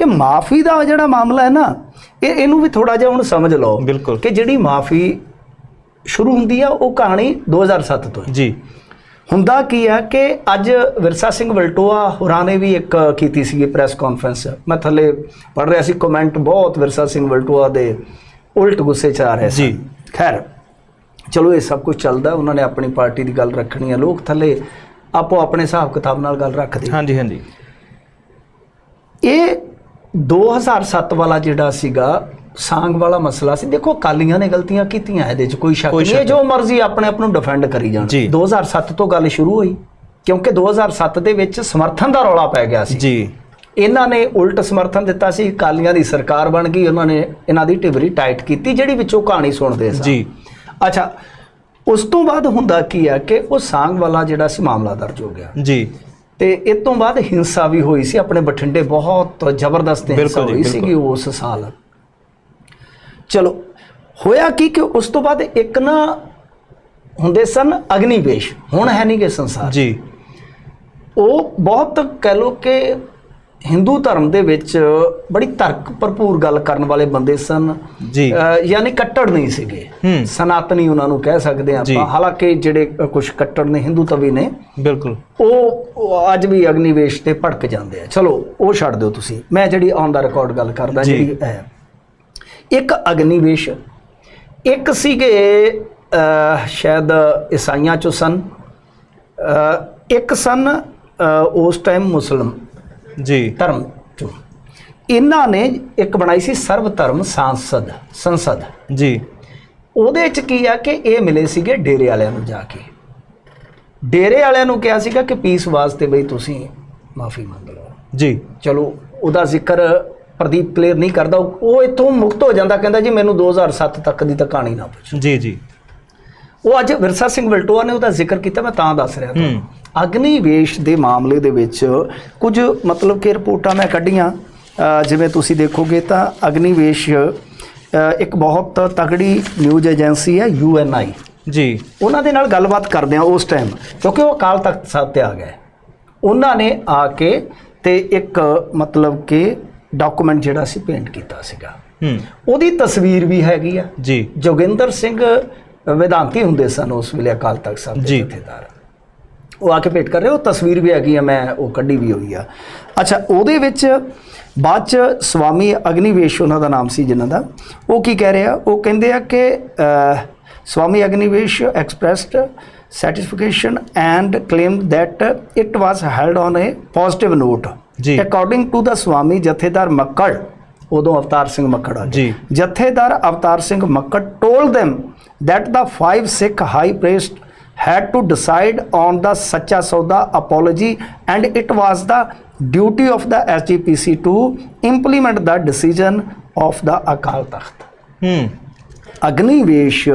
ਕਿ ਮਾਫੀ ਦਾ ਜਿਹੜਾ ਮਾਮਲਾ ਹੈ ਨਾ ਇਹ ਇਹਨੂੰ ਵੀ ਥੋੜਾ ਜਿਹਾ ਹੁਣ ਸਮਝ ਲਓ ਬਿਲਕੁਲ। ਕਿ ਜਿਹੜੀ ਮਾਫੀ ਸ਼ੁਰੂ ਹੁੰਦੀ ਆ ਉਹ ਕਹਾਣੀ 2007 ਤੋਂ ਹੈ। ਜੀ। ਹੁੰਦਾ ਕੀ ਹੈ ਕਿ ਅੱਜ ਵਿਰਸਾ ਸਿੰਘ ਵਲਟੋਆ ਹੋਰਾਂ ਨੇ ਵੀ ਇੱਕ ਕੀਤੀ ਸੀਗੀ ਪ੍ਰੈਸ ਕਾਨਫਰੰਸ। ਮੈਂ ਥੱਲੇ ਪੜ ਰਿਹਾ ਸੀ ਕਮੈਂਟ ਬਹੁਤ ਵਿਰਸਾ ਸਿੰਘ ਵਲਟੋਆ ਦੇ ਉਲਟ ਗੁੱਸੇ ਚ ਆ ਰਹੇ ਸੀ ਜੀ। ਖੈਰ ਚਲੋ ਇਹ ਸਭ ਕੁਝ ਚੱਲਦਾ ਉਹਨਾਂ ਨੇ ਆਪਣੀ ਪਾਰਟੀ ਦੀ ਗੱਲ ਰੱਖਣੀ ਹੈ ਲੋਕ ਥੱਲੇ ਆਪੋ ਆਪਣੇ ਹਿਸਾਬ ਕਿਤਾਬ ਨਾਲ ਗੱਲ ਰੱਖਦੇ ਹਾਂਜੀ ਹਾਂਜੀ। ਇਹ 2007 ਵਾਲਾ ਜਿਹੜਾ ਸੀਗਾ ਸਾਂਗ ਵਾਲਾ ਮਸਲਾ ਸੀ। ਦੇਖੋ ਕਾਲੀਆਂ ਨੇ ਗਲਤੀਆਂ ਕੀਤੀਆਂ ਇਹਦੇ 'ਚ ਕੋਈ ਸ਼ੱਕ ਨਹੀਂ ਜੋ ਮਰਜ਼ੀ ਆਪਣੇ ਆਪ ਨੂੰ ਡਿਫੈਂਡ ਕਰੀ ਜਾਣ। ਜੀ। 2007 ਤੋਂ ਗੱਲ ਸ਼ੁਰੂ ਹੋਈ ਕਿਉਂਕਿ 2007 ਦੇ ਵਿੱਚ ਸਮਰਥਨ ਦਾ ਰੌਲਾ ਪੈ ਗਿਆ ਸੀ। ਜੀ। ਇਹਨਾਂ ਨੇ ਉਲਟ ਸਮਰਥਨ ਦਿੱਤਾ ਸੀ ਕਾਲੀਆਂ ਦੀ ਸਰਕਾਰ ਬਣ ਗਈ ਉਹਨਾਂ ਨੇ ਇਹਨਾਂ ਦੀ ਟਿਬਰੀ ਟਾਈਟ ਕੀਤੀ ਜਿਹੜੀ ਵਿੱਚੋਂ ਕਹਾਣੀ ਸੁਣਦੇ ਸਾਂ ਜੀ। ਅੱਛਾ ਉਸ ਤੋਂ ਬਾਅਦ ਹੁੰਦਾ ਕੀ ਹੈ ਕਿ ਉਹ ਸਾਂਗ ਵਾਲਾ ਜਿਹੜਾ ਸੀ ਮਾਮਲਾ ਦਰਜ ਹੋ ਗਿਆ। ਜੀ। ਤੇ ਇਸ ਤੋਂ ਬਾਅਦ ਹਿੰਸਾ ਵੀ ਹੋਈ ਸੀ ਆਪਣੇ ਬਠਿੰਡੇ ਬਹੁਤ ਜ਼ਬਰਦਸਤ ਹਿੰਸਾ ਹੋਈ। ਸੀਗੀ ਉਸ ਸਾਲ। ਚਲੋ ਹੋਇਆ ਕੀ ਕਿ ਉਸ ਤੋਂ ਬਾਅਦ ਇੱਕ ਨਾ ਹੁੰਦੇ ਸਨ ਅਗਨੀਵੇਸ਼ ਹੁਣ ਹੈ ਨਹੀਂ ਕਿ ਸੰਸਾਰ। ਜੀ। ਉਹ ਬਹੁਤ ਕਹਿ ਲੋ ਕਿ ਹਿੰਦੂ ਧਰਮ ਦੇ ਵਿੱਚ ਬੜੀ ਤਰਕ ਭਰਪੂਰ ਗੱਲ ਕਰਨ ਵਾਲੇ ਬੰਦੇ ਸਨ। ਜੀ। ਯਾਨੀ ਕੱਟੜ ਨਹੀਂ ਸੀਗੇ। ਸਨਾਤਨੀ ਉਹਨਾਂ ਨੂੰ ਕਹਿ ਸਕਦੇ ਜੀ। ਆਪਾਂ। ਹਾਲਾਂਕਿ ਜਿਹੜੇ ਕੁਝ ਕੱਟੜ ਨੇ ਹਿੰਦੂ ਤਵੀ ਨੇ ਬਿਲਕੁਲ। ਉਹ ਅੱਜ ਵੀ ਅਗਨੀਵੇਸ਼ ਤੇ ਭੜਕ ਜਾਂਦੇ ਆ। ਚਲੋ ਉਹ ਛੱਡ ਦਿਓ ਤੁਸੀਂ। ਮੈਂ ਜਿਹੜੀ ਔਨ ਦਾ ਰਿਕਾਰਡ ਗੱਲ ਕਰਦਾ। ਜਿਹੜੀ ਹੈ। ਇੱਕ ਅਗਨੀਵੇਸ਼ ਇੱਕ ਸੀਗੇ ਸ਼ਾਇਦ ਈਸਾਈਆਂ ਚੋਂ ਸਨ। ਇੱਕ ਸਨ ਉਸ ਟਾਈਮ ਮੁਸਲਮ। ਜੀ। ਧਰਮ ਚੋਂ। ਇਹਨਾਂ ਨੇ ਇੱਕ ਬਣਾਈ ਸੀ ਸਰਵ ਧਰਮ ਸੰਸਦ ਸੰਸਦ। ਜੀ। ਉਹਦੇ ਚ ਕੀ ਆ ਕਿ ਇਹ ਮਿਲੇ ਸੀਗੇ ਡੇਰੇ ਵਾਲਿਆਂ ਨੂੰ ਜਾ ਕੇ। ਡੇਰੇ ਵਾਲਿਆਂ ਨੂੰ ਕਿਹਾ ਸੀਗਾ ਕਿ ਪੀਸ ਵਾਸਤੇ ਬਈ ਤੁਸੀਂ ਮਾਫੀ ਮੰਗ ਲਓ। ਜੀ। ਚਲੋ ਉਹਦਾ ਜ਼ਿਕਰ ਪ੍ਰਦੀਪ ਕਲੀਅਰ ਨਹੀਂ ਕਰਦਾ। ਉਹ ਉਹ ਇੱਥੋਂ ਮੁਕਤ ਹੋ ਜਾਂਦਾ ਕਹਿੰਦਾ ਜੀ ਮੈਨੂੰ 2007 ਤੱਕ ਦੀ ਤਾਂ ਕਹਾਣੀ ਨਾ ਪੁੱਛੋ। ਜੀ ਜੀ। ਉਹ ਅੱਜ ਵਿਰਸਾ ਸਿੰਘ ਵਲਟੋਆ ਨੇ ਉਹਦਾ ਜ਼ਿਕਰ ਕੀਤਾ ਮੈਂ ਤਾਂ ਦੱਸ ਰਿਹਾ ਤੁਹਾਨੂੰ। ਅਗਨੀਵੇਸ਼ ਦੇ ਮਾਮਲੇ ਦੇ ਵਿੱਚ ਕੁਝ ਮਤਲਬ ਕਿ ਰਿਪੋਰਟਾਂ ਮੈਂ ਕੱਢੀਆਂ। ਜਿਵੇਂ ਤੁਸੀਂ ਦੇਖੋਗੇ ਤਾਂ ਅਗਨੀਵੇਸ਼ ਇੱਕ ਬਹੁਤ ਤਗੜੀ ਨਿਊਜ਼ ਏਜੰਸੀ ਹੈ ਯੂਐਨਆਈ ਜੀ। ਉਹਨਾਂ ਦੇ ਨਾਲ ਗੱਲਬਾਤ ਕਰਦੇ ਆ ਉਸ ਟਾਈਮ ਕਿਉਂਕਿ ਉਹ ਅਕਾਲ ਤਖਤ ਸਾਹਿਬ ਤੇ ਆ ਗਏ। ਉਹਨਾਂ ਨੇ ਆ ਕੇ ਤੇ ਇੱਕ ਮਤਲਬ ਕਿ ਡਾਕੂਮੈਂਟ ਜਿਹੜਾ ਸੀ ਪੇਂਟ ਕੀਤਾ ਸੀਗਾ। ਹੂੰ। ਉਹਦੀ ਤਸਵੀਰ ਵੀ ਹੈਗੀ ਆ। ਜੀ। ਜੋਗਿੰਦਰ ਸਿੰਘ ਵਿਧਾਂਤੀ ਹੁੰਦੇ ਸਨ ਉਸ ਵੇਲੇ ਅਕਾਲ ਤਖਤ ਸਾਹਿਬ ਦੇ ਜੀ। ਜਥੇਦਾਰ। ਉਹ ਆ ਕੇ ਭੇਟ ਕਰ ਰਹੇ ਉਹ ਤਸਵੀਰ ਵੀ ਹੈਗੀ ਆ ਮੈਂ ਉਹ ਕੱਢੀ ਵੀ ਹੋਈ ਆ ਅੱਛਾ ਉਹਦੇ ਵਿੱਚ ਬਾਅਦ ਚ ਸਵਾਮੀ ਅਗਨੀਵੇਸ਼ ਉਹਨਾਂ ਦਾ ਨਾਮ ਸੀ ਜਿਨ੍ਹਾਂ ਦਾ ਉਹ ਕੀ ਕਹਿ ਰਿਹਾ ਉਹ ਕਹਿੰਦੇ ਆ ਕਿ Swami Agnivesh ਐਕਸਪ੍ਰੈਸਡ satisfaction and claimed that it was held on a positive note ਜੀ। according to the Swami Jathedar Makkar ਉਦੋਂ ਅਵਤਾਰ ਸਿੰਘ ਮੱਕੜ ਆ। ਜੀ। Jathedar Avtar Singh Makkar told them that the five Sikh high priest had to decide on the Sacha Sauda apology and it was the duty of the SGPC to implement the decision of the Akal Takht. ਹੂੰ ਅਗਨੀਵੇਸ਼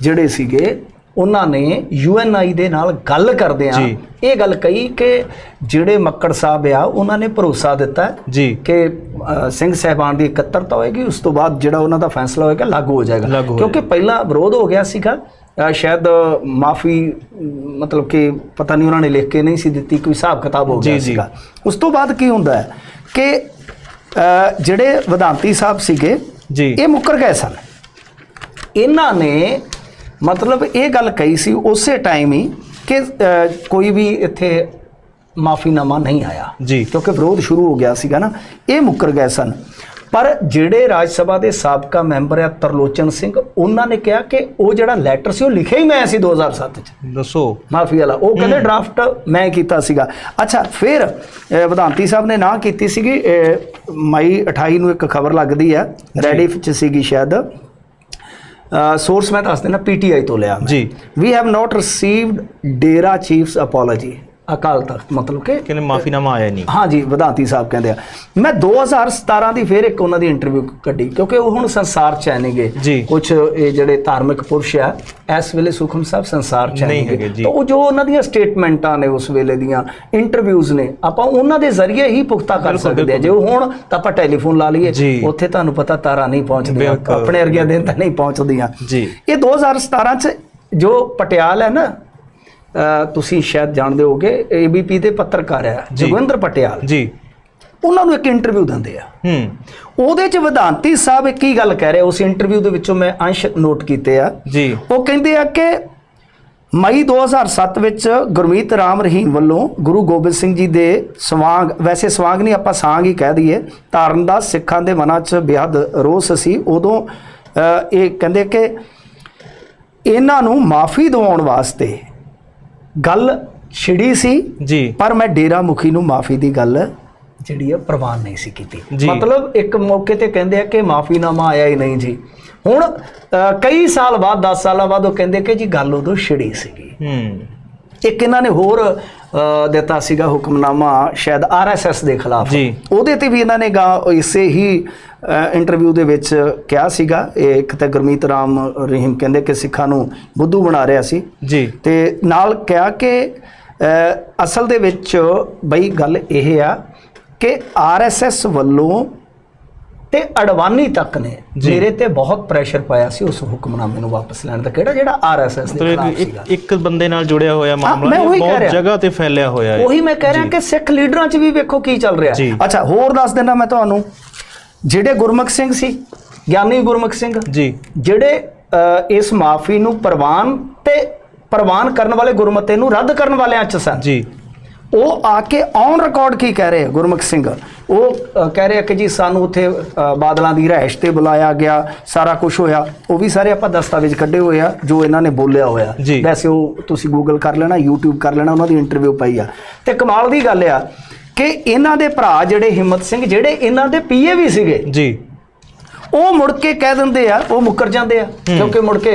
ਜਿਹੜੇ ਸੀਗੇ ਉਹਨਾਂ ਨੇ ਯੂਐਨਆਈ ਦੇ ਨਾਲ ਗੱਲ ਕਰਦੇ ਆ ਜੀ। ਇਹ ਗੱਲ ਕਹੀ ਕਿ ਜਿਹੜੇ ਮੱਕੜ ਸਾਹਿਬ ਆ ਉਹਨਾਂ ਨੇ ਭਰੋਸਾ ਦਿੱਤਾ ਜੀ। ਕਿ ਸਿੰਘ ਸਹਿਬਾਨ ਦੀ ਇਕੱਤਰਤਾ ਹੋਏਗੀ ਉਸ ਤੋਂ ਬਾਅਦ ਜਿਹੜਾ ਉਹਨਾਂ ਦਾ ਫੈਸਲਾ ਹੋਏਗਾ ਲਾਗੂ ਹੋ ਜਾਏਗਾ। ਕਿਉਂਕਿ ਪਹਿਲਾਂ ਵਿਰੋਧ ਹੋ ਗਿਆ ਸੀਗਾ। ਸ਼ਾਇਦ ਮਾਫੀ ਮਤਲਬ ਕਿ ਪਤਾ ਨਹੀਂ ਉਹਨਾਂ ਨੇ ਲਿਖ ਕੇ ਨਹੀਂ ਸੀ ਦਿੱਤੀ ਕੋਈ ਹਿਸਾਬ ਕਿਤਾਬ ਹੋ ਗਿਆ। ਸੀਗਾ। ਉਸ ਤੋਂ ਬਾਅਦ ਕੀ ਹੁੰਦਾ ਹੈ ਕਿ ਜਿਹੜੇ ਵਿਧਾਂਤੀ ਸਾਹਿਬ ਸੀਗੇ ਜੀ। ਇਹ ਮੁੱਕਰ ਗਏ ਸਨ। ਇਹਨਾਂ ਨੇ ਮਤਲਬ ਇਹ ਗੱਲ ਕਹੀ ਸੀ ਉਸੇ ਟਾਈਮ ਹੀ ਕਿ ਕੋਈ ਵੀ ਇੱਥੇ ਮਾਫੀਨਾਮਾ ਨਹੀਂ ਆਇਆ। ਜੀ। ਕਿਉਂਕਿ ਵਿਰੋਧ ਸ਼ੁਰੂ ਹੋ ਗਿਆ ਸੀਗਾ ਨਾ ਇਹ ਮੁੱਕਰ ਗਏ ਸਨ। ਪਰ ਜਿਹੜੇ ਰਾਜ ਸਭਾ ਦੇ ਸਾਬਕਾ ਮੈਂਬਰ ਆ ਤਰਲੋਚਨ ਸਿੰਘ ਉਹਨਾਂ ਨੇ ਕਿਹਾ ਕਿ ਉਹ ਜਿਹੜਾ ਲੈਟਰ ਸੀ ਉਹ ਲਿਖਿਆ ਹੀ ਮੈਂ ਸੀ 2007 ਚ। ਦੱਸੋ। ਮਾਫੀ ਵਾਲਾ। ਉਹ ਕਹਿੰਦੇ ਡਰਾਫਟ ਮੈਂ ਕੀਤਾ ਸੀਗਾ। ਅੱਛਾ ਫਿਰ ਵਿਧਾਂਤੀ ਸਾਹਿਬ ਨੇ ਨਾ ਕੀਤੀ ਸੀਗੀ ਮਈ 28 ਨੂੰ ਇੱਕ ਖਬਰ ਲੱਗਦੀ ਹੈ ਰੈਡੀਫ ਚ ਸੀਗੀ ਸ਼ਾਇਦ। ਸੋਰਸ ਮੈਂ ਦੱਸ ਦੇਣਾ ਪੀਟੀਆਈ ਤੋਂ ਲਿਆ ਜੀ। We have not received Dera chiefs apology Akal Takht ਮਤਲਬ ਕਿ ਕਹਿੰਦੇ ਮਾਫੀਨਾਮਾ ਆਇਆ ਨਹੀਂ ਹਾਂ ਜੀ ਵਿਧਾਂਤੀ ਸਾਹਿਬ ਕਹਿੰਦੇ ਆ ਮੈਂ 2017 ਦੀ ਫਿਰ ਇੱਕ ਉਹਨਾਂ ਦੀ ਇੰਟਰਵਿਊ ਕੱਢੀ ਕਿਉਂਕਿ ਉਹ ਹੁਣ ਸੰਸਾਰ ਚ ਆਣਗੇ ਜੀ। ਕੁਝ ਇਹ ਜਿਹੜੇ ਧਾਰਮਿਕ ਪੁਰਸ਼ ਆ ਇਸ ਵੇਲੇ ਸੁਖਮ ਸਾਹਿਬ ਸੰਸਾਰ ਚ ਨਹੀਂ ਆਣਗੇ ਹੈਗੇ, ਜੀ। ਤਾਂ ਉਹ ਜੋ ਉਹਨਾਂ ਦੀਆਂ ਸਟੇਟਮੈਂਟਾਂ ਨੇ ਉਸ ਵੇਲੇ ਦੀਆਂ ਇੰਟਰਵਿਊਜ਼ ਨੇ ਆਪਾਂ ਉਹਨਾਂ ਦੇ ਜ਼ਰੀਏ ਹੀ ਪੁਖਤਾ ਕਰ ਸਕਦੇ ਆ ਜੇ ਉਹ ਹੁਣ ਤਾਂ ਆਪਾਂ ਟੈਲੀਫੋਨ ਲਾ ਲਈਏ। ਉੱਥੇ ਤੁਹਾਨੂੰ ਪਤਾ ਤਾਰਾਂ ਨਹੀਂ ਪਹੁੰਚਦੀਆਂ ਬਿਲਕੁਲ। ਆਪਣੇ ਵਰਗੀਆਂ ਦਿਨ ਤਾਂ ਨਹੀਂ ਪਹੁੰਚਦੀਆਂ ਜੀ ਇਹ 2017 ਚ ਜੋ ਪਟਿਆਲ ਹੈ ਨਾ ਤੁਸੀਂ ਸ਼ਾਇਦ ਜਾਣਦੇ ਹੋਗੇ ਏਬੀਪੀ ਦੇ ਪੱਤਰਕਾਰ ਹੈ ਜੀ। ਜੋਗਿੰਦਰ ਪਟਿਆਲ। ਜੀ। ਉਹਨਾਂ ਨੂੰ ਇੱਕ ਇੰਟਰਵਿਊ ਦਿੰਦੇ ਆ। ਹੂੰ। ਉਹਦੇ ਚ ਵਿਧਾਨਤੀ ਸਾਹਿਬ ਇੱਕ ਹੀ ਗੱਲ ਕਹਿ ਰਹੇ ਉਸ ਇੰਟਰਵਿਊ ਦੇ ਵਿੱਚੋਂ ਮੈਂ ਅੰਸ਼ ਨੋਟ ਕੀਤੇ ਆ। ਜੀ। ਉਹ ਕਹਿੰਦੇ ਆ ਕਿ ਮਈ 2007 ਵਿੱਚ ਗੁਰਮੀਤ ਰਾਮ ਰਹੀਮ ਵੱਲੋਂ ਗੁਰੂ ਗੋਬਿੰਦ ਸਿੰਘ ਜੀ ਦੇ ਸਵਾਂਗ ਵੈਸੇ ਸਵਾਂਗ ਨਹੀਂ ਆਪਾਂ ਸਾਂਗ ਹੀ ਕਹਿ ਦਈਏ ਧਾਰਨ ਦਾ ਸਿੱਖਾਂ ਦੇ ਮਨਾਂ 'ਚ ਬੇਹੱਦ ਰੋਸ ਸੀ। ਉਦੋਂ ਇਹ ਕਹਿੰਦੇ ਕਿ ਇਹਨਾਂ ਨੂੰ ਮਾਫੀ ਦਿਵਾਉਣ ਵਾਸਤੇ ਗੱਲ ਛਿੜੀ ਸੀ ਜੀ। ਪਰ ਮੈਂ ਡੇਰਾ ਮੁਖੀ ਨੂੰ ਮਾਫੀ ਦੀ ਗੱਲ ਜਿਹੜੀ ਆ ਪ੍ਰਵਾਨ ਨਹੀਂ ਸੀ ਕੀਤੀ। ਮਤਲਬ ਇੱਕ ਮੌਕੇ ਤੇ ਕਹਿੰਦੇ ਆ ਕਿ ਮਾਫੀਨਾਮਾ ਆਇਆ ਹੀ ਨਹੀਂ ਜੀ। ਹੁਣ ਕਈ ਸਾਲ ਬਾਅਦ 10 ਸਾਲਾਂ ਬਾਅਦ ਉਹ ਕਹਿੰਦੇ ਕਿ ਜੀ ਗੱਲ ਉਦੋਂ ਛਿੜੀ ਸੀਗੀ। ਹੂੰ। ਇੱਕ ਇਹਨਾਂ ਨੇ ਹੋਰ ਦਿੱਤਾ ਸੀਗਾ ਹੁਕਮਨਾਮਾ ਸ਼ਾਇਦ ਆਰਐਸਐਸ ਦੇ ਖਿਲਾਫ। ਉਹਦੇ ਤੇ ਵੀ ਇਹਨਾਂ ਨੇ ਗਾ ਇਸੇ ਹੀ ਇੰਟਰਵਿਊ ਦੇ ਵਿੱਚ ਕਿਹਾ ਸੀਗਾ। ਇਹ ਇੱਕ ਤਾਂ ਗੁਰਮੀਤ ਰਾਮ ਰਹੀਮ ਕਹਿੰਦੇ ਕਿ ਸਿੱਖਾਂ ਨੂੰ ਬੁੱਧੂ ਬਣਾ ਰਿਹਾ ਸੀ। ਜੀ। ਤੇ ਨਾਲ ਕਿਹਾ ਕਿ ਅਸਲ ਦੇ ਵਿੱਚ ਬਈ ਗੱਲ ਇਹ ਆ ਕਿ ਆਰਐਸਐਸ ਵੱਲੋਂ ਤੇ ਅਡਵਾਨੀ ਤੱਕ ਨੇ। ਮੇਰੇ ਤੇ ਬਹੁਤ ਪ੍ਰੈਸ਼ਰ ਪਾਇਆ ਸੀ ਉਸ ਹੁਕਮਨਾਮੇ ਨੂੰ ਵਾਪਸ ਲੈਣ ਦਾ ਕਿਹੜਾ ਜਿਹੜਾ ਆਰਐਸਐਸ ਦੇ ਖਿਲਾਫ ਇੱਕ ਸੀਗਾ। ਇੱਕ ਬੰਦੇ ਨਾਲ ਜੁੜਿਆ ਹੋਇਆ ਮਾਮਲਾ ਬਹੁਤ। ਜਗ੍ਹਾ ਤੇ ਫੈਲਿਆ ਹੋਇਆ ਹੈ। ਉਹੀ ਮੈਂ ਕਹਿ ਰਿਹਾ ਕਿ ਸਿੱਖ ਲੀਡਰਾਂ 'ਚ ਵੀ ਵੇਖੋ ਕੀ ਚੱਲ ਰਿਹਾ। ਅੱਛਾ ਹੋਰ ਦੱਸ ਦਿੰਦਾ ਮੈਂ ਤੁਹਾਨੂੰ। ਜਿਹੜੇ ਗੁਰਮੁਖ ਸਿੰਘ ਸੀ ਗਿਆਨੀ ਗੁਰਮੁਖ ਸਿੰਘ। ਜੀ। ਜਿਹੜੇ ਇਸ ਮਾਫੀ ਨੂੰ ਪ੍ਰਵਾਨ ਤੇ ਪ੍ਰਵਾਨ ਕਰਨ ਵਾਲੇ ਗੁਰਮਤੇ ਨੂੰ ਰੱਦ ਕਰਨ ਵਾਲਿਆਂ 'ਚ ਸਨ। ਜੀ। ਉਹ ਆ ਕੇ ਔਨ ਰਿਕਾਰਡ ਕੀ ਕਹਿ ਰਹੇ ਗੁਰਮੁਖ ਸਿੰਘ? ਉਹ ਕਹਿ ਰਹੇ ਕਿ ਜੀ ਸਾਨੂੰ ਉੱਥੇ ਬਾਦਲਾਂ ਦੀ ਰਹਿائش ਤੇ ਬੁਲਾਇਆ ਗਿਆ ਸਾਰਾ ਕੁਝ ਹੋਇਆ। ਉਹ ਵੀ ਸਾਰੇ ਆਪਾਂ ਦਸਤਾਵੇਜ਼ ਕੱਢੇ ਹੋਏ ਆ ਜੋ ਇਹਨਾਂ ਨੇ ਬੋਲਿਆ ਹੋਇਆ। ਵੈਸੇ ਉਹ ਤੁਸੀਂ ਗੂਗਲ ਕਰ ਲੈਣਾ YouTube ਕਰ ਲੈਣਾ ਉਹਨਾਂ ਦੀ ਇੰਟਰਵਿਊ ਪਈ ਆ। ਤੇ ਕਮਾਲ ਦੀ ਗੱਲ ਆ ਕਿ ਇਹਨਾਂ ਦੇ ਭਰਾ ਜਿਹੜੇ ਹਿੰਮਤ ਸਿੰਘ ਜਿਹੜੇ ਇਹਨਾਂ ਦੇ ਪੀਏ ਵੀ ਸੀਗੇ ਜੀ। ਉਹ ਮੁੜ ਕੇ ਕਹਿ ਦਿੰਦੇ ਆ ਉਹ ਮੁੱਕਰ ਜਾਂਦੇ ਆ। ਕਿਉਂਕਿ ਮੁੜ ਕੇ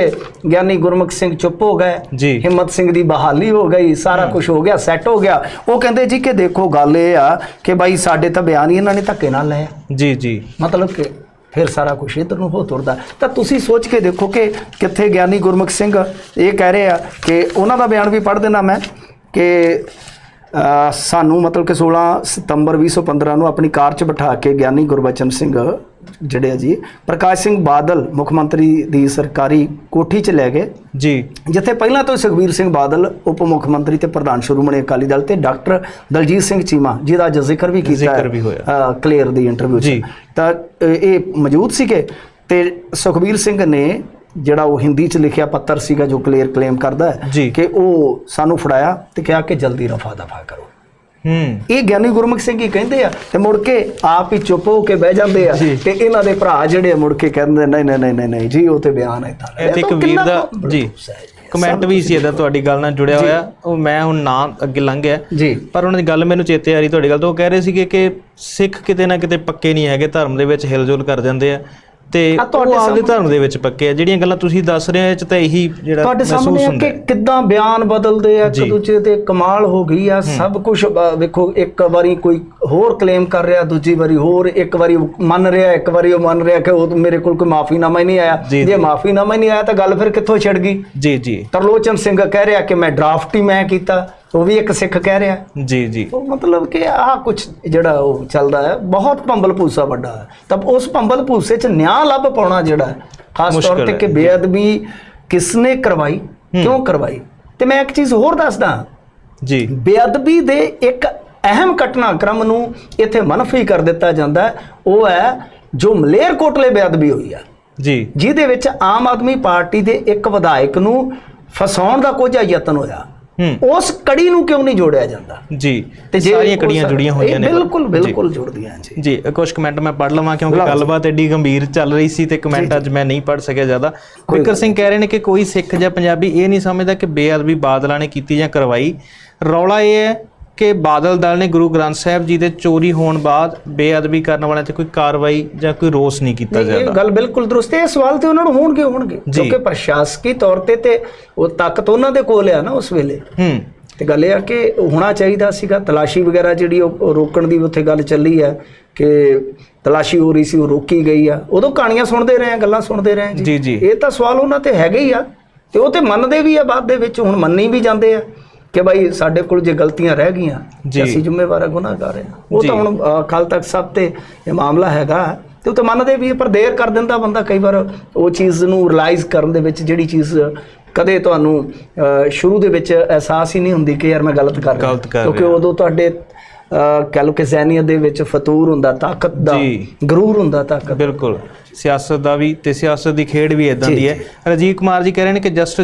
ਗਿਆਨੀ ਗੁਰਮੁਖ ਸਿੰਘ ਚੁੱਪ ਹੋ ਗਏ। ਹਿੰਮਤ ਸਿੰਘ ਦੀ ਬਹਾਲੀ ਹੋ ਗਈ ਸਾਰਾ ਕੁਝ ਹੋ ਗਿਆ ਸੈੱਟ ਹੋ ਗਿਆ। ਉਹ ਕਹਿੰਦੇ ਜੀ ਕਿ ਦੇਖੋ ਗੱਲ ਇਹ ਆ ਕਿ ਬਾਈ ਸਾਡੇ ਤਾਂ ਬਿਆਨ ਹੀ ਇਹਨਾਂ ਨੇ ਧੱਕੇ ਨਾਲ ਲਏ ਆ। ਜੀ ਜੀ। ਮਤਲਬ ਕਿ ਫਿਰ ਸਾਰਾ ਕੁਝ ਇਧਰ ਨੂੰ ਹੋ ਤੁਰਦਾ। ਤਾਂ ਤੁਸੀਂ ਸੋਚ ਕੇ ਦੇਖੋ ਕਿ ਕਿੱਥੇ ਗਿਆਨੀ ਗੁਰਮੁਖ ਸਿੰਘ ਇਹ ਕਹਿ ਰਹੇ ਆ ਕਿ ਉਹਨਾਂ ਦਾ ਬਿਆਨ ਵੀ ਪੜ੍ਹ ਦੇਣਾ ਮੈਂ ਕਿ ਸਾਨੂੰ ਮਤਲਬ ਕਿ 16 ਸਤੰਬਰ 2015 ਨੂੰ ਆਪਣੀ ਕਾਰ 'ਚ ਬਿਠਾ ਕੇ ਗਿਆਨੀ ਗੁਰਬਚਨ ਸਿੰਘ ਜਿਹੜੇ ਆ ਜੀ ਪ੍ਰਕਾਸ਼ ਸਿੰਘ ਬਾਦਲ ਮੁੱਖ ਮੰਤਰੀ ਦੀ ਸਰਕਾਰੀ ਕੋਠੀ 'ਚ ਲੈ ਗਏ ਜੀ ਜਿੱਥੇ ਪਹਿਲਾਂ ਤੋਂ ਸੁਖਬੀਰ ਸਿੰਘ ਬਾਦਲ ਉਪ ਮੁੱਖ ਮੰਤਰੀ ਤੇ ਪ੍ਰਧਾਨ ਸ਼੍ਰੋਮਣੀ ਅਕਾਲੀ ਦਲ ਤੇ ਡਾਕਟਰ ਦਲਜੀਤ ਸਿੰਘ ਚੀਮਾ ਜਿਹਦਾ ਅੱਜ ਜ਼ਿਕਰ ਵੀ ਕੀਤਾ ਜ਼ਿਕਰ ਵੀ ਹੋਇਆ। ਕਲੀਅਰ ਦੀ ਇੰਟਰਵਿਊ 'ਚ ਜੀ। ਤਾਂ ਇਹ ਮੌਜੂਦ ਸੀਗੇ ਤੇ ਸੁਖਬੀਰ ਸਿੰਘ ਨੇ ਜਿਹੜਾ ਉਹ ਹਿੰਦੀ 'ਚ ਲਿਖਿਆ ਪੱਤਰ ਸੀਗਾ ਜੋ ਕਲੀਅਰ ਕਲੇਮ ਕਰਦਾ ਹੈ। ਕਿ ਉਹ ਸਾਨੂੰ ਫੜਾਇਆ ਤੇ ਕਿਹਾ ਕਿ ਜਲਦੀ ਰਫਾ ਦਫਾ ਕਰੋ ਹੂੰ। ਇਹ ਗਿਆਨੀ ਗੁਰਮੁਖ ਸਿੰਘ ਹੀ ਕਹਿੰਦੇ ਆ ਤੇ ਮੁੜ ਕੇ ਆਪ ਹੀ ਚੁੱਪ ਹੋ ਕੇ ਬਹਿ ਜਾਂਦੇ ਆ। ਤੇ ਇਹਨਾਂ ਦੇ ਭਰਾ ਜਿਹੜੇ ਮੁੜ ਕੇ ਕਹਿੰਦੇ ਨਹੀਂ ਨਹੀਂ ਨਹੀਂ ਨਹੀਂ ਜੀ ਉਹ ਤੇ ਬਿਆਨ ਹੈ ਤਾਂ ਇਹ ਤੇ ਇੱਕ ਵੀਰ ਦਾ ਜੀ। ਕਮੈਂਟ ਵੀ ਸੀ ਇਹਦਾ ਤੁਹਾਡੀ ਗੱਲ ਨਾਲ ਜੁੜਿਆ ਹੋਇਆ। ਉਹ ਮੈਂ ਹੁਣ ਨਾਂ ਅੱਗੇ ਲੰਘ ਗਿਆ। ਜੀ। ਪਰ ਉਹਨਾਂ ਦੀ ਗੱਲ ਮੈਨੂੰ ਚੇਤੇ ਆ ਰਹੀ ਤੁਹਾਡੀ ਗੱਲ ਤੋਂ। ਉਹ ਕਹਿ ਰਹੇ ਸੀਗੇ ਕਿ ਸਿੱਖ ਕਿਤੇ ਨਾ ਕਿਤੇ ਪੱਕੇ ਨਹੀਂ ਹੈਗੇ ਧਰਮ ਦੇ ਵਿੱਚ ਹਿਲਜੁਲ ਕਰ ਜਾਂਦੇ ਆ। ਤੇ ਉਹ ਆਪਦੇ ਧਰਮ ਦੇ ਵਿੱਚ ਪੱਕੇ ਆ। ਜਿਹੜੀਆਂ ਗੱਲਾਂ ਤੁਸੀਂ ਦੱਸ ਰਹੇ ਹੋ ਇਹ ਚ ਤਾਂ ਇਹੀ ਜਿਹੜਾ ਤੁਹਾਡੇ ਸਾਹਮਣੇ ਆ ਕਿ। ਕਿੱਦਾਂ ਬਿਆਨ ਬਦਲਦੇ ਆ ਇੱਕ। ਦੂਜੇ ਤੇ ਕਮਾਲ ਹੋ ਗਈ ਆ। ਸਭ ਕੁਝ ਵੇਖੋ ਇੱਕ ਵਾਰੀ ਕੋਈ ਹੋਰ ਕਲੇਮ ਕਰ ਰਿਹਾ ਦੂਜੀ ਵਾਰੀ ਹੋਰ ਇੱਕ ਵਾਰੀ ਮੰਨ ਰਿਹਾ ਇੱਕ ਵਾਰੀ ਉਹ ਮੰਨ ਰਿਹਾ ਕਿ ਉਹ ਮੇਰੇ ਕੋਲ ਕੋਈ ਮਾਫੀਨਾਮਾ ਹੀ ਨਹੀਂ ਆਇਆ। ਜੀ। ਮਾਫੀਨਾਮਾ ਹੀ ਨਹੀਂ ਆਇਆ ਤਾਂ ਗੱਲ ਫਿਰ ਕਿੱਥੋਂ ਛਿੜ ਗਈ? ਜੀ ਜੀ। ਤਰਲੋਚਨ ਸਿੰਘ ਕਹਿ ਰਿਹਾ ਕਿ ਮੈਂ ਡਰਾਫਟ ਹੀ ਮੈਂ ਕੀਤਾ। ਉਹ ਵੀ ਇੱਕ ਸਿੱਖ ਕਹਿ ਰਿਹਾ। ਜੀ ਜੀ। ਉਹ ਮਤਲਬ ਕਿ ਆਹ ਕੁਝ ਜਿਹੜਾ ਉਹ ਚੱਲਦਾ ਹੈ ਬਹੁਤ ਭੰਬਲ ਭੂਸਾ ਵੱਡਾ ਹੈ। ਤਾਂ ਉਸ ਭੰਬਲ ਭੂਸੇ 'ਚ ਨਿਆਂ ਲੱਭ ਪਾਉਣਾ ਜਿਹੜਾ ਖਾਸ ਤੌਰ ਤੇ ਕਿ ਬੇਅਦਬੀ ਕਿਸਨੇ ਕਰਵਾਈ ਕਿਉਂ ਕਰਵਾਈ? ਤੇ ਮੈਂ ਇੱਕ ਚੀਜ਼ ਹੋਰ ਦੱਸਦਾ। ਜੀ। ਬੇਅਦਬੀ ਦੇ ਇੱਕ ਅਹਿਮ ਘਟਨਾਕ੍ਰਮ ਨੂੰ ਇੱਥੇ ਮਨਫੀ ਕਰ ਦਿੱਤਾ ਜਾਂਦਾ ਉਹ ਹੈ ਜੋ ਮਲੇਰਕੋਟਲੇ ਬੇਅਦਬੀ ਹੋਈ ਆ ਜੀ। ਜਿਹਦੇ ਵਿੱਚ ਆਮ ਆਦਮੀ ਪਾਰਟੀ ਦੇ ਇੱਕ ਵਿਧਾਇਕ ਨੂੰ ਫਸਾਉਣ ਦਾ ਕੋਝਾ ਯਤਨ ਹੋਇਆ। ਉਸ ਕੜੀ ਨੂੰ ਕਿਉਂ ਨਹੀਂ ਜੋੜਿਆ ਜਾਂਦਾ? ਜੀ ਤੇ ਸਾਰੀਆਂ ਕੜੀਆਂ ਜੁੜੀਆਂ ਹੋਈਆਂ ਨੇ ਬਿਲਕੁਲ ਬਿਲਕੁਲ ਜੁੜਦੀਆਂ ਜੀ। ਜੀ ਕੁਝ ਕਮੈਂਟ ਮੈਂ ਪੜ੍ਹ ਲਵਾਂ ਕਿਉਂਕਿ। ਗੱਲਬਾਤ ਐਡੀ ਗੰਭੀਰ ਚੱਲ ਰਹੀ ਸੀ ਤੇ ਕਮੈਂਟ ਅੱਜ ਮੈਂ ਨਹੀਂ ਪੜ੍ਹ ਸਕਿਆ ਜ਼ਿਆਦਾ। ਵਿਕਰ ਸਿੰਘ ਕਹਿ ਰਹੇ ਨੇ ਕਿ ਕੋਈ ਸਿੱਖ ਜਾਂ ਪੰਜਾਬੀ ਇਹ ਨਹੀਂ ਸਮਝਦਾ ਕਿ ਬੇਅਦਬੀ ਬਾਦਲਾਂ ਨੇ ਕੀਤੀ ਜਾਂ ਕਰਵਾਈ। ਰੌਲਾ ਇਹ ਹੈ ਕਿ ਬਾਦਲ ਦਲ ਨੇ ਗੁਰੂ ਗ੍ਰੰਥ ਸਾਹਿਬ ਜੀ ਦੇ ਚੋਰੀ ਹੋਣ ਬਾਅਦ ਬੇਅਦਬੀ ਕਰਨ ਵਾਲਿਆਂ ਤੇ ਕੋਈ ਕਾਰਵਾਈ ਜਾਂ ਕੋਈ ਰੋਸ ਨਹੀਂ ਕੀਤਾ ਨਹੀਂ, ਇਹ ਜਾਂਦਾ। ਗੱਲ ਬਿਲਕੁਲ ਦਰੁਸਤ ਹੈ। ਇਹ ਸਵਾਲ ਤੇ ਉਹਨਾਂ ਨੂੰ ਹੋਣਗੇ ਹੋਣਗੇ। ਕਿਉਂਕਿ ਪ੍ਰਸ਼ਾਸਕੀ ਤੌਰ ਤੇ ਤੇ ਉਹ ਤਾਕਤ ਉਹਨਾਂ ਦੇ ਕੋਲ ਆ ਨਾ ਉਸ ਵੇਲੇ। ਹੂੰ। ਤੇ ਗੱਲ ਇਹ ਆ ਕਿ ਹੋਣਾ ਚਾਹੀਦਾ ਸੀਗਾ। ਤਲਾਸ਼ੀ ਵਗੈਰਾ ਜਿਹੜੀ ਉਹ ਰੋਕਣ ਦੀ ਉੱਥੇ ਗੱਲ ਚੱਲੀ ਹੈ ਕਿ ਤਲਾਸ਼ੀ ਹੋ ਰਹੀ ਸੀ ਉਹ ਰੋਕੀ ਗਈ ਆ। ਉਦੋਂ ਕਹਾਣੀਆਂ ਸੁਣਦੇ ਰਹੇ ਆ ਗੱਲਾਂ ਸੁਣਦੇ ਰਹੇ ਆ ਜੀ, ਜੀ। ਇਹ ਤਾਂ ਸਵਾਲ ਉਹਨਾਂ ਤੇ ਹੈਗੇ ਹੀ ਆ। ਤੇ ਉਹ ਤੇ ਮੰਨਦੇ ਵੀ ਆ ਬਾਅਦ ਦੇ ਵਿੱਚ ਹੁਣ ਮੰਨੀ ਵੀ ਜਾਂਦੇ ਆ। ਕਿ ਭਾਈ ਸਾਡੇ ਕੋਲ ਜੇ ਗਲਤੀਆਂ ਰਹਿ ਗਈਆਂ ਅਸੀਂ ਜ਼ਿੰਮੇਵਾਰ ਗੁਨਾਹਗਾਰ ਆ ਉਹ। ਤਾਂ ਹੁਣ ਅਕਾਲ ਤਖਤ ਸਾਹਿਬ ਤੇ ਇਹ ਮਾਮਲਾ ਹੈਗਾ ਤੇ ਉਹ ਤਾਂ ਮੰਨਦੇ ਵੀ ਪਰ ਦੇਰ ਕਰ ਦਿੰਦਾ ਬੰਦਾ ਕਈ ਵਾਰ ਉਹ ਚੀਜ਼ ਨੂੰ ਰਿਅਲਾਈਜ਼ ਕਰਨ ਦੇ ਵਿੱਚ ਜਿਹੜੀ ਚੀਜ਼ ਕਦੇ ਤੁਹਾਨੂੰ ਸ਼ੁਰੂ ਦੇ ਵਿੱਚ ਅਹਿਸਾਸ ਹੀ ਨਹੀਂ ਹੁੰਦੀ ਕਿ ਯਾਰ ਮੈਂ ਗਲਤ ਕਰ ਰਿਹਾ ਕਿਉਂਕਿ। ਉਦੋਂ ਤੁਹਾਡੇ ਕਹਿ ਲਓ ਕਿ ਜ਼ਹਿਨੀਅਤ ਦੇ ਵਿੱਚ ਫਤੂਰ ਹੁੰਦਾ ਤਾਕਤ ਦਾ। ਗਰੂਰ ਹੁੰਦਾ ਤਾਕਤ ਬਿਲਕੁਲ ਸਿਆਸਤ ਦਾ ਵੀ ਤੇ ਸਿਆਸਤ ਦੀ ਖੇਡ ਵੀ ਇਦਾਂ ਦੀ ਹੈ। ਰਾਜੀਵ ਕੁਮਾਰ ਜੀ ਕਹਿ ਰਹੇ ਨੇ ਕਿ ਜਸਟ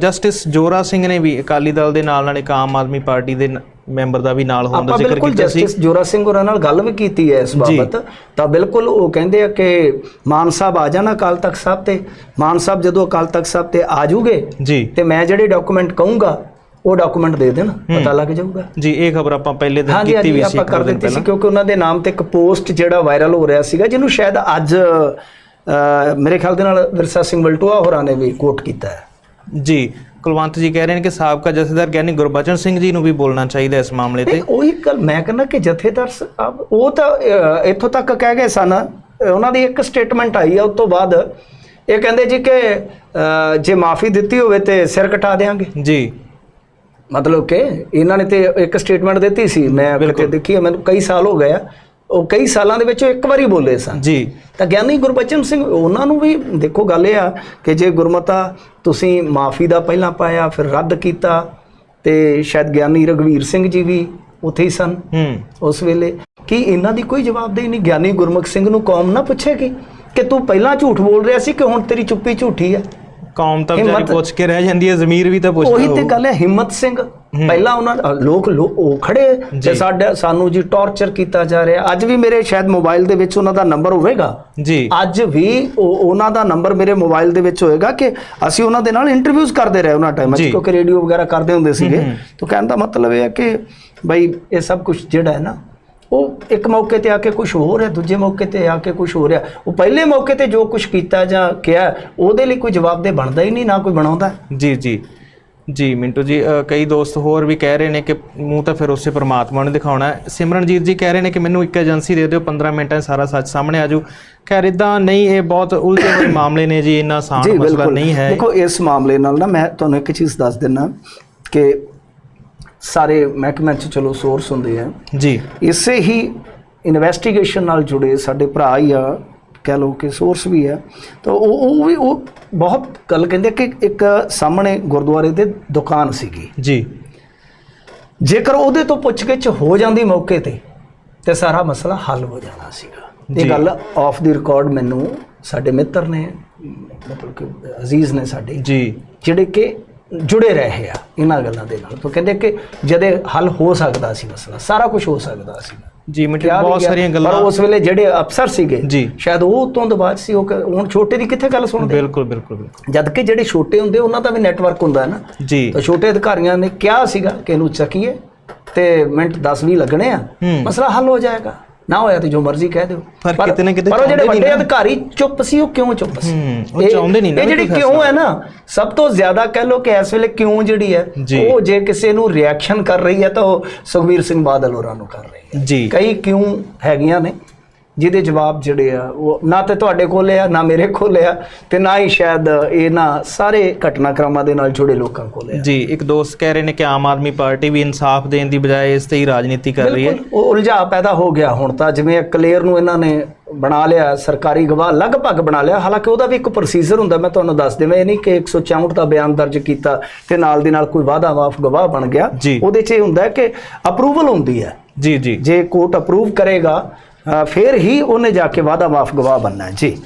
ਜਸਟਿਸ ਜੋਰਾ ਸਿੰਘ ਨੇ ਵੀ ਅਕਾਲੀ ਦਲ ਦੇ ਨਾਲ ਨਾਲ ਇੱਕ ਆਮ ਆਦਮੀ ਪਾਰਟੀ ਦੇ ਮੈਂਬਰ ਦਾ ਵੀ ਨਾਲ ਹੋਣ ਦਾ ਜ਼ਿਕਰ ਕੀਤਾ ਸੀ। ਜਸਟਿਸ ਜੋਰਾ ਸਿੰਘ ਹੋਰਾਂ ਨਾਲ ਗੱਲ ਵੀ ਕੀਤੀ ਹੈ ਇਸ ਬਾਬਤ। ਤਾਂ ਬਿਲਕੁਲ ਉਹ ਕਹਿੰਦੇ ਆ ਕਿ ਮਾਨ ਸਾਹਿਬ ਆ ਜਾਣਾ ਅਕਾਲ ਤਖਤ ਸਾਹਿਬ ਤੇ। ਮਾਨ ਸਾਹਿਬ ਜਦੋਂ ਅਕਾਲ ਤਖਤ ਸਾਹਿਬ ਤੇ ਆ ਜੂਗੇ ਜੀ। ਤੇ ਮੈਂ ਜਿਹੜੇ ਡਾਕੂਮੈਂਟ ਕਹੂੰਗਾ ਉਹ ਡਾਕੂਮੈਂਟ ਦੇ ਦੇਣ ਪਤਾ ਲੱਗ ਜਾਊਗਾ। ਜੀ ਇਹ ਖਬਰ ਆਪਾਂ ਪਹਿਲੇ ਦਿਨ ਕੀਤੀ ਵੀ ਸੀ ਆਪਾਂ ਕਰ ਦਿੱਤੀ ਸੀ ਕਿਉਂਕਿ ਉਹਨਾਂ ਦੇ ਨਾਮ ਤੇ ਇੱਕ ਪੋਸਟ ਜਿਹੜਾ ਵਾਇਰਲ ਹੋ ਰਿਹਾ ਸੀਗਾ ਜਿਹਨੂੰ ਸ਼ਾਇਦ ਅੱਜ ਮੇਰੇ ਖਿਆਲ ਦੇ ਨਾਲ ਵਿਰਸਾ ਸਿੰਘ ਵਲਟੋਆ ਹੋਰਾਂ ਨੇ ਵੀ ਕੋਟ ਕੀਤਾ ਹੈ। ਜੀ ਕੁਲਵੰਤ ਜੀ ਕਹਿ ਰਹੇ ਨੇ ਕਿ ਸਾਬਕਾ ਜਥੇਦਾਰ ਗਿਆਨੀ ਗੁਰਬਚਨ ਸਿੰਘ ਜੀ ਨੂੰ ਵੀ ਬੋਲਣਾ ਚਾਹੀਦਾ ਇਸ ਮਾਮਲੇ ਤੇ। ਉਹੀ ਗੱਲ ਮੈਂ ਕਹਿੰਦਾ ਕਿ ਜਥੇਦਾਰ ਸਾਹਿਬ ਉਹ ਤਾਂ ਇੱਥੋਂ ਤੱਕ ਕਹਿ ਗਏ ਸਨ ਉਹਨਾਂ ਦੀ ਇੱਕ ਸਟੇਟਮੈਂਟ ਆਈ ਆ ਉਸ ਤੋਂ ਬਾਅਦ ਇਹ ਕਹਿੰਦੇ ਜੀ ਕਿ ਜੇ ਮਾਫੀ ਦਿੱਤੀ ਹੋਵੇ ਤੇ ਸਿਰ ਕਟਾ ਦੇਾਂਗੇ ਜੀ। ਮਤਲਬ ਕਿ ਇਹਨਾਂ ਨੇ ਤੇ ਇੱਕ ਸਟੇਟਮੈਂਟ ਦਿੱਤੀ ਸੀ ਮੈਂ ਕਿਤੇ ਦੇਖੀ ਆ, ਮੈਨੂੰ ਕਈ ਸਾਲ ਹੋ ਗਏ ਆ। ਉਹ ਕਈ ਸਾਲਾਂ ਦੇ ਵਿੱਚ ਉਹ ਇੱਕ ਵਾਰੀ ਬੋਲੇ ਸਨ। ਜੀ। ਤਾਂ ਗਿਆਨੀ ਗੁਰਬਚਨ ਸਿੰਘ ਉਹਨਾਂ ਨੂੰ ਵੀ ਦੇਖੋ ਗੱਲ ਇਹ ਆ ਕਿ ਜੇ ਗੁਰਮਤਾ ਤੁਸੀਂ ਮਾਫੀ ਦਾ ਪਹਿਲਾਂ ਪਾਇਆ ਫਿਰ ਰੱਦ ਕੀਤਾ ਤੇ ਸ਼ਾਇਦ ਗਿਆਨੀ ਰਗਵੀਰ ਸਿੰਘ ਜੀ ਵੀ ਉੱਥੇ ਹੀ ਸਨ। ਹੂੰ। ਉਸ ਵੇਲੇ ਕੀ ਇਹਨਾਂ ਦੀ ਕੋਈ ਜਵਾਬਦੇਹੀ ਨਹੀਂ? ਗਿਆਨੀ ਗੁਰਮੁਖ ਸਿੰਘ ਨੂੰ ਕੌਮ ਨਾ ਪੁੱਛੇਗੀ ਕਿ ਤੂੰ ਪਹਿਲਾਂ ਝੂਠ ਬੋਲ ਰਿਹਾ ਸੀ ਕਿ ਹੁਣ ਤੇਰੀ ਚੁੱਪੀ ਝੂਠੀ ਹੈ ਕੌਮ ਤਾਂ ਵਿਚਾਰੀ ਹਿੰਮਤ- ਪੁੱਛ ਕੇ ਰਹਿ ਜਾਂਦੀ ਹੈ ਜ਼ਮੀਰ ਵੀ ਤਾਂ ਪੁੱਛਦਾ ਉਹੀ ਤੇ ਹੋਊ। ਗੱਲ ਹੈ ਹਿੰਮਤ ਸਿੰਘ। ਪਹਿਲਾਂ ਉਹਨਾਂ ਅ, ਲੋਕ ਲੋ- ਉਹ ਖੜੇ ਤੇ ਸਾਡਾ ਸਾਨੂੰ ਜੀ ਟੌਰਚਰ ਕੀਤਾ ਜਾ ਰਿਹਾ। ਅੱਜ ਵੀ ਮੇਰੇ ਸ਼ਾਇਦ ਮੋਬਾਈਲ ਦੇ ਵਿੱਚ ਉਹਨਾਂ ਦਾ ਨੰਬਰ ਹੋਵੇਗਾ। ਜੀ। ਅੱਜ ਵੀ ਉਹ ਉਹਨਾਂ ਦਾ ਨੰਬਰ ਮੇਰੇ ਮੋਬਾਈਲ ਦੇ ਵਿੱਚ ਹੋਏਗਾ ਕਿ ਅਸੀਂ ਉਹਨਾਂ ਦੇ ਨਾਲ ਇੰਟਰਵਿਊਜ਼ ਕਰਦੇ ਰਹੇ ਉਹਨਾਂ ਟਾਈਮਾਂ 'ਚ ਜੀ। ਕਿਉਂਕਿ ਰੇਡੀਓ ਵਗੈਰਾ ਕਰਦੇ ਹੁੰਦੇ ਸੀਗੇ। ਤਾਂ ਕਹਿਣ ਦਾ ਮਤਲਬ ਇਹ ਹੈ ਕਿ ਬਈ ਇਹ ਸਭ ਕੁਝ ਜਿਹੜਾ ਹੈ ਨਾ ਉਹ ਇੱਕ ਮੌਕੇ ਤੇ ਆ ਕੇ ਕੁਝ ਹੋ ਰਿਹਾ ਦੂਜੇ ਮੌਕੇ ਤੇ ਆ ਕੇ ਕੁਝ ਹੋ। ਰਿਹਾ ਉਹ ਪਹਿਲੇ ਮੌਕੇ ਤੇ ਜੋ ਕੁਝ ਕੀਤਾ ਜਾਂ ਕਿਹਾ ਉਹਦੇ ਲਈ ਕੋਈ ਜਵਾਬ ਦੇ ਬਣਦਾ ਹੀ ਨਹੀਂ ਨਾ ਕੋਈ ਬਣਾਉਂਦਾ। ਜੀ ਜੀ। ਜੀ ਮਿੰਟੂ ਜੀ ਕਈ ਦੋਸਤ ਹੋਰ ਵੀ ਕਹਿ ਰਹੇ ਨੇ ਕਿ ਮੂੰਹ ਤਾਂ ਫਿਰ ਉਸੇ ਪ੍ਰਮਾਤਮਾ ਨੇ ਦਿਖਾਉਣਾ ਹੈ। ਸਿਮਰਨਜੀਤ ਜੀ ਕਹਿ ਰਹੇ ਨੇ ਕਿ ਮੈਨੂੰ ਇੱਕ ਏਜੰਸੀ ਦੇ ਦਿਓ 15 ਮਿੰਟਾਂ 'ਚ ਸਾਰਾ ਸੱਚ ਸਾਹਮਣੇ ਆ ਜਾਊ ਖੈਰ ਇਦਾਂ ਨਹੀਂ ਇਹ ਬਹੁਤ ਉਲਝੇ ਹੋਏ ਮਾਮਲੇ ਨੇ ਜੀ ਇੰਨਾ ਆਸਾਨ ਮਸਲਾ ਨਹੀਂ ਹੈ। ਦੇਖੋ ਇਸ ਮਾਮਲੇ ਨਾਲ ਨਾ ਮੈਂ ਤੁਹਾਨੂੰ ਇੱਕ ਚੀਜ਼ ਦੱਸ ਦਿੰਨਾ ਕਿ ਸਾਰੇ ਮਹਿਕਮਿਆਂ 'ਚ ਚਲੋ ਸੋਰਸ ਹੁੰਦੇ ਆ। ਜੀ। ਇਸੇ ਹੀ ਇਨਵੈਸਟੀਗੇਸ਼ਨ ਨਾਲ ਜੁੜੇ ਸਾਡੇ ਭਰਾ ਹੀ ਆ ਕਹਿ ਲਓ ਕਿ ਸੋਰਸ ਵੀ ਆ। ਤਾਂ ਉਹ ਉਹ ਵੀ ਉਹ ਬਹੁਤ ਗੱਲ ਕਹਿੰਦੇ ਕਿ ਇੱਕ ਸਾਹਮਣੇ ਗੁਰਦੁਆਰੇ ਦੇ ਦੁਕਾਨ ਸੀਗੀ। ਜੀ। ਜੇਕਰ ਉਹਦੇ ਤੋਂ ਪੁੱਛਗਿੱਛ ਹੋ ਜਾਂਦੀ ਮੌਕੇ ਤੇ ਤੇ ਸਾਰਾ ਮਸਲਾ ਹੱਲ ਹੋ ਜਾਣਾ ਸੀਗਾ। ਇਹ ਗੱਲ ਆਫ ਦੀ ਰਿਕਾਰਡ ਮੈਨੂੰ ਸਾਡੇ ਮਿੱਤਰ ਨੇ ਮਤਲਬ ਕਿ ਅਜ਼ੀਜ਼ ਨੇ ਸਾਡੇ ਜੀ। ਜਿਹੜੇ ਕਿ ਜੁੜੇ ਰਹੇ ਆ ਇਹਨਾਂ ਗੱਲਾਂ ਦੇ ਨਾਲ। ਤਾਂ ਕਹਿੰਦੇ ਕਿ ਜਦੇ ਹੱਲ ਹੋ ਸਕਦਾ ਸੀ ਮਸਲਾ ਸਾਰਾ ਕੁਝ ਹੋ ਸਕਦਾ ਸੀ। ਜੀ ਮਿੰਟੂ ਕਿਹਾ ਵੀ ਬਹੁਤ ਸਾਰੀਆਂ ਪਰ ਗੱਲਾਂ ਉਸ ਵੇਲੇ ਜਿਹੜੇ ਅਫਸਰ ਸੀਗੇ ਜੀ। ਸ਼ਾਇਦ ਉਹ ਤੋਂ ਬਾਅਦ ਸੀ ਉਹ ਹੁਣ ਛੋਟੇ ਦੀ ਕਿੱਥੇ ਗੱਲ ਸੁਣਦੇ ਬਿਲਕੁਲ ਬਿਲਕੁਲ ਜਦ ਕਿ ਜਿਹੜੇ ਛੋਟੇ ਹੁੰਦੇ ਉਹਨਾਂ ਦਾ ਵੀ ਨੈਟਵਰਕ ਹੁੰਦਾ ਹੈ ਨਾ। ਜੀ। ਤਾਂ ਛੋਟੇ ਅਧਿਕਾਰੀਆਂ ਨੇ ਕਿਹਾ ਸੀਗਾ ਕਿ ਇਹਨੂੰ ਚੱਕੀਏ ਤੇ ਮਿੰਟ 10 20 ਲੱਗਣੇ ਆ। ਮਸਲਾ ਹੱਲ ਹੋ ਜਾਏਗਾ। ਨਾ ਹੋਇਆ ਤੇ ਜੋ ਮਰਜ਼ੀ ਕਹਿ ਦਿਓ। ਪਰ ਕਿਤੇ ਨਾ ਕਿਤੇ ਪਰ ਉਹ ਜਿਹੜੇ ਵੱਡੇ। ਅਧਿਕਾਰੀ ਚੁੱਪ ਸੀ ਉਹ ਕਿਉਂ ਚੁੱਪ ਸੀ? ਉਹ ਚਾਹੁੰਦੇ ਨਹੀਂ ਨਾ ਇਹ ਜਿਹੜੀ ਕਿਉਂ ਹੈ ਨਾ ਸਭ ਤੋਂ ਜ਼ਿਆਦਾ ਕਹਿ ਲੋ ਕਿ ਇਸ ਵੇਲੇ ਕਿਉਂ ਜਿਹੜੀ ਹੈ। ਉਹ ਜੇ ਕਿਸੇ ਨੂੰ ਰਿਐਕਸ਼ਨ ਕਰ ਰਹੀ ਹੈ ਤਾਂ ਉਹ ਸੁਖਬੀਰ ਸਿੰਘ ਬਾਦਲ ਹੋਰਾਂ ਨੂੰ ਕਰ ਰਹੀ ਹੈ। ਜੀ। ਕਈ ਕਿਉਂ ਹੈਗੀਆਂ ਨੇ? ਜਿਹਦੇ ਜਵਾਬ ਜਿਹੜੇ ਆ ਉਹ ਨਾ ਤੇ ਤੁਹਾਡੇ ਕੋਲ ਆ ਨਾ ਮੇਰੇ ਕੋਲ ਆ ਤੇ ਨਾ ਹੀ ਸ਼ਾਇਦ ਇਹਨਾਂ ਸਾਰੇ ਘਟਨਾਕ੍ਰਮਾਂ ਦੇ ਨਾਲ ਜੁੜੇ ਲੋਕਾਂ ਕੋਲ ਆ। ਜੀ ਇੱਕ ਦੋਸਤ ਕਹਿ ਰਹੇ ਨੇ ਕਿ ਆਮ ਆਦਮੀ ਪਾਰਟੀ ਵੀ ਇਨਸਾਫ ਦੇਣ ਦੀ ਬਜਾਏ ਇਸ ਤੇ ਹੀ ਰਾਜਨੀਤੀ ਕਰ ਰਹੀ ਹੈ। ਬਿਲਕੁਲ ਉਹ ਉਲਝਾ ਪੈਦਾ ਹੋ ਗਿਆ ਹੁਣ ਤਾਂ ਜਿਵੇਂ ਕਲੀਅਰ ਨੂੰ ਇਹਨਾਂ ਨੇ ਬਣਾ ਲਿਆ ਸਰਕਾਰੀ ਗਵਾਹ ਲਗਭਗ ਬਣਾ ਲਿਆ ਹਾਲਾਂਕਿ ਉਹਦਾ ਵੀ ਇੱਕ ਪ੍ਰੋਸੀਜਰ ਹੁੰਦਾ ਮੈਂ ਤੁਹਾਨੂੰ ਦੱਸ ਦੇਵਾਂ ਇਹ ਨਹੀਂ ਕਿ 164 ਦਾ ਬਿਆਨ ਦਰਜ ਕੀਤਾ ਤੇ ਨਾਲ ਦੀ ਨਾਲ ਕੋਈ ਵਾਅਦਾ ਮਾਫ ਗਵਾਹ ਬਣ ਗਿਆ। ਉਹਦੇ 'ਚ ਇਹ ਹੁੰਦਾ ਕਿ ਅਪਰੂਵਲ ਹੁੰਦੀ ਹੈ। ਜੀ ਜੀ। ਜੇ ਕੋਰਟ ਅਪਰੂਵ ਕਰੇਗਾ ਫਿਰ ਹੀ ਉਹਨੇ ਜਾ ਕੇ ਵਾਅਦਾ ਮਾਫ ਗਵਾਹ ਬਣਨਾ ਜੀ।